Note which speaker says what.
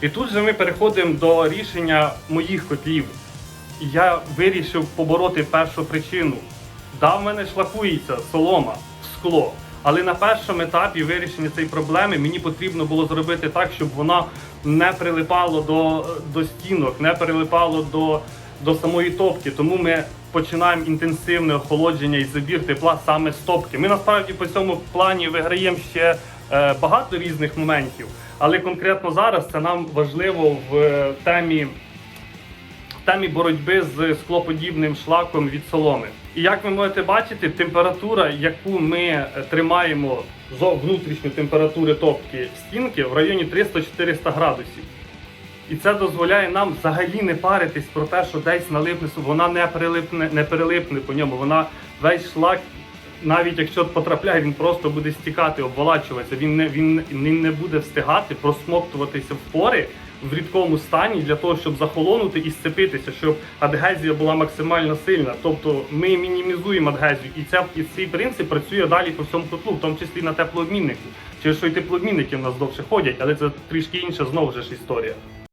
Speaker 1: І тут же ми переходимо до рішення моїх котлів. Я вирішив побороти першу причину. Да, в мене шлакується солома в скло. Але на першому етапі вирішення цієї проблеми мені потрібно було зробити так, щоб вона не прилипала до, до стінок, не прилипало до, до самої топки. Тому ми починаємо інтенсивне охолодження і забір тепла саме з топки. Ми насправді по цьому плані виграємо ще багато різних моментів, але конкретно зараз це нам важливо в е, темі в темі боротьби з склоподібним шлаком від соломи. І як ви можете бачити, температура, яку ми е, тримаємо зо- внутрішню температури топки стінки в районі 300-400 градусів. І це дозволяє нам взагалі не паритись про те, що десь налипне, вона не прилипне, не перелипне по ньому. Вона весь шлак, навіть якщо потрапляє, він просто буде стікати, обволачуватися. Він не він, він не буде встигати просмоктуватися в пори в рідкому стані для того, щоб захолонути і сцепитися, щоб адгезія була максимально сильна. Тобто ми мінімізуємо адгезію, і ця і цей принцип працює далі по всьому котлу, в тому числі на теплообміннику. Через що і теплообмінники в нас довше ходять, але це трішки інша знову ж історія.